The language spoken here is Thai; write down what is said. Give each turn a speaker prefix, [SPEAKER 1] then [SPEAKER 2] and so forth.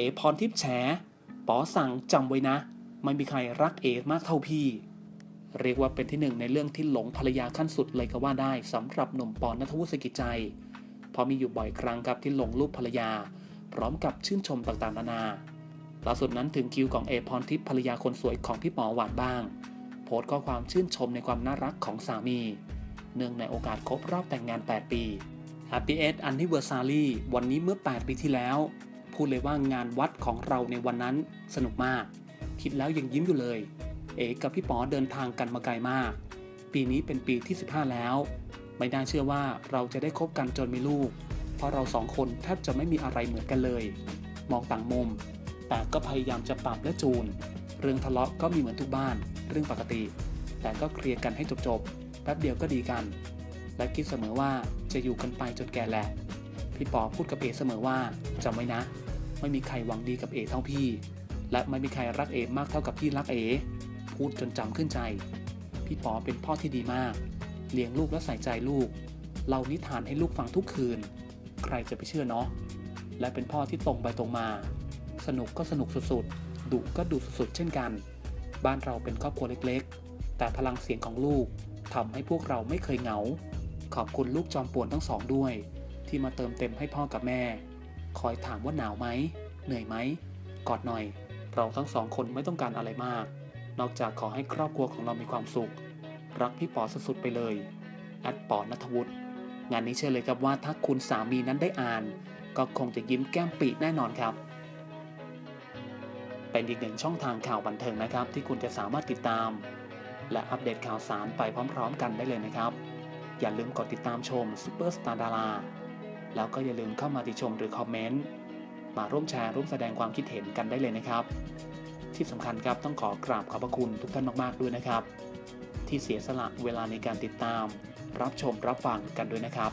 [SPEAKER 1] เอพรทิพย์แฉป๋อสั่งจำไว้นะ ไม่มีใครรักเอมากเท่าพี่ เรียกว่าเป็นที่หนึ่งในเรื่องที่หลงภรรยาขั้นสุดเลยก็ว่าได้สำหรับหนุ่มปอนนัทวุฒิสกิจใจเพราะมีอยู่บ่อยครั้งครับที่หลงรูปภรรยา พร้อมกับชื่นชมต่างๆนานาล่าสุดนั้นถึงคิวของเอพรทิพย์ภรรยาคนสวยของพี่หมอหวานบ้าง โพสต์ข้อความชื่นชมในความน่ารักของสามี เนื่องในโอกาสครบรอบแต่งงาน 8 ปี Happy 8 Anniversary วันนี้เมื่อ 8 ปีที่แล้ว พูดเลยว่างานวัดของเราในวันนั้นสนุกมาก คิดแล้วยังยิ้มอยู่เลย เอกกับพี่ป๋อเดินทางกันมาไกลมาก ปีนี้เป็นปีที่ 15 แล้ว ไม่น่าเชื่อว่าเราจะได้คบกันจนมีลูก เพราะเราสองคนแทบจะไม่มีอะไรเหมือนกันเลย มองต่างมุม แต่ก็พยายามจะปรับและจูน เรื่องทะเลาะก็มีเหมือนทุกบ้าน เรื่องปกติ แต่ก็เคลียร์กันให้จบๆแป๊บเดียวก็ดีกัน และคิดเสมอว่าจะอยู่กันไปจนแก่แหละพี่ปอพูดกับเอเสมอว่าจำไว้นะ ไม่มีใครหวังดีกับเอเท่าพี่ และไม่มีใครรักเอมากเท่ากับพี่รักเอ พูดจนจำขึ้นใจ พี่ปอเป็นพ่อที่ดีมาก เลี้ยงลูกและใส่ใจลูก เล่านิทานให้ลูกฟังทุกคืน ใครจะไปเชื่อเนาะ และเป็นพ่อที่ตรงไปตรงมา สนุกก็สนุกสุดๆ ดุก็ดุสุดๆ เช่นกัน บ้านเราเป็นครอบครัวเล็กๆ แต่พลังเสียงของลูกทำให้พวกเราไม่เคยเหงา ขอบคุณลูกจอมป่วนทั้งสองด้วย ที่มาเติมเต็มให้พ่อกับแม่ คอยถามว่าหนาวไหม เหนื่อยไหม กอดหน่อย เราทั้งสองคนไม่ต้องการอะไรมาก นอกจากขอให้ครอบครัวของเรามีความสุข รักพี่ปอสุดๆไปเลยแอดปอนัทวุฒิงานนี้เชื่อเลยครับว่าถ้าคุณสามีนั้นได้อ่าน ก็คงจะยิ้มแก้มปีแน่นอนครับ เป็นอีกหนึ่งช่องทางข่าวบันเทิงนะครับ ที่คุณจะสามารถติดตาม และอัปเดตข่าวสารไปพร้อม ๆ กันได้เลยนะครับ อย่าลืมกดติดตามชมซูเปอร์สตาร์ดารา แล้วก็อย่าลืมเข้ามาติชมหรือคอมเมนต์มาร่วมแชร์ร่วมแสดงความคิดเห็นกันได้เลยนะครับ ที่สำคัญครับต้องขอกราบขอบพระคุณทุกท่านมากๆด้วยนะครับ ที่เสียสละเวลาในการติดตาม รับชมรับฟังกันด้วยนะครับ